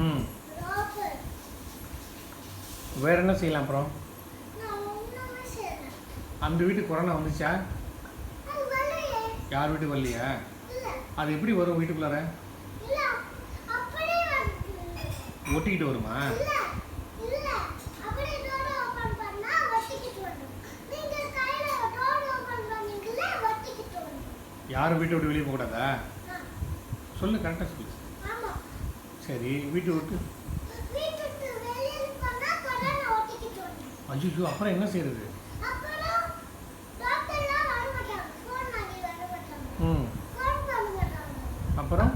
ம். வேறு வேற என்ன செய்யலாம் அப்புறம்? அந்த வீட்டுக்கு கொரோனா வந்துச்சா? யார் வீட்டுக்கு வரலையா? அது எப்படி வரும் வீட்டுக்குள்ளார? ஒட்டிக்கிட்டு வருமா? யாரும் வீட்டை விட்டு வெளியே போகக்கூடாதா? சொல்லு கரெக்டாக சொல்லு. சரி வீட்டு விட்டு. அஜிஜோ அப்புறம் என்ன செய்யறது? ம். அப்புறம்?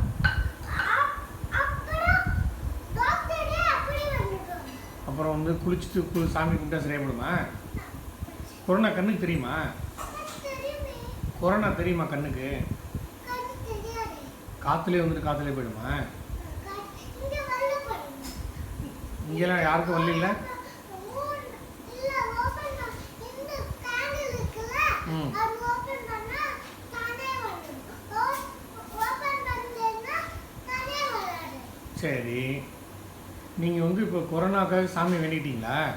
அப்புறம் வந்து குளிச்சுட்டு குளி சாமி கும்பிட்டா சரியாகிடுமா கொரோனா கண்ணுக்கு தெரியுமா? கொரோனா தெரியுமா கண்ணுக்கு? காற்றுலேயே வந்துட்டு காற்றுலேயே போயிடுமா இங்க வரல பாருங்க இங்கெல்லாம் யாருக்கும் வரல இல்லை மூணு- இல்ல, open பண்ண- இந்த candle இருக்குல்ல, ம். அது open பண்ணா தானே வரும். O- open பண்ணலைன்னா தானே வராது. சரி நீங்கள் வந்து இப்போ கொரோனாக்காக சாமி வேண்டிட்டோம்.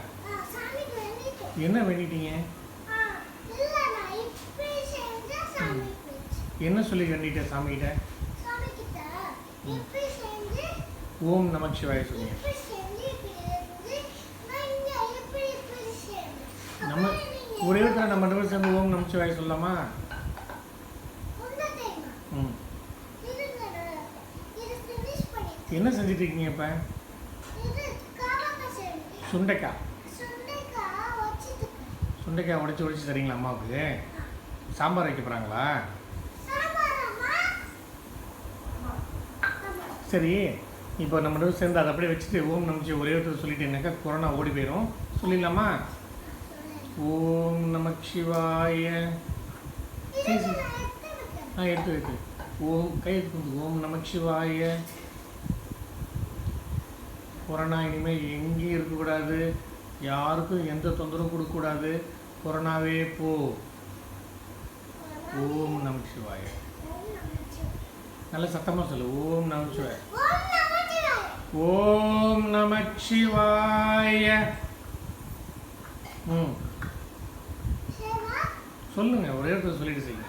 என்ன வேண்டிட்டீங்க இல்ல. என்ன சொல்லி வேண்டிட்ட சாமிகிட்ட ஓம் நமச்சிவாய சொன்னீங்க நீங்க நம்ம ரெண்டு பேரும் சேர்ந்து ஓம் நமச்சிவாய சொல்லலாமா? ம். என்ன செஞ்சுட்டு இருக்கீங்க இப்போ? சுண்டைக்காய் சுண்டைக்காய் உடைச்சி உடைச்சி தரீங்களா அம்மாவுக்கு? சாம்பார் வைக்க போகிறாங்களா சரி இப்போ நம்ம சேர்ந்து அதை அப்படியே வச்சுட்டு ஓம் நமச்சி ஒரே இடத்துல சொல்லிட்டேனாக்கா கொரோனா ஓடி போயிடும் சொல்லிடலாமா? ஓம் நமச்சிவாய. எடுத்து ஆ எடுத்து வைத்து. ஓம் கை எடுத்து ஓம் நமச்சிவாய. கொரோனா இனிமேல் எங்கேயும் இருக்கக்கூடாது. யாருக்கும் எந்த தொந்தரவும் கொடுக்கக்கூடாது. கொரோனாவே போ. ஓம் நமச்சிவாய. நல்ல சத்தமாக சொல்லு. ஓம் நமச்சிவாய ஓம் நமச்சிவாய. ஓம் நமச்சிவாய. ம். சொல்லுங்கள் ஒரே இடத்துல சொல்லிட்டு செய்யுங்க.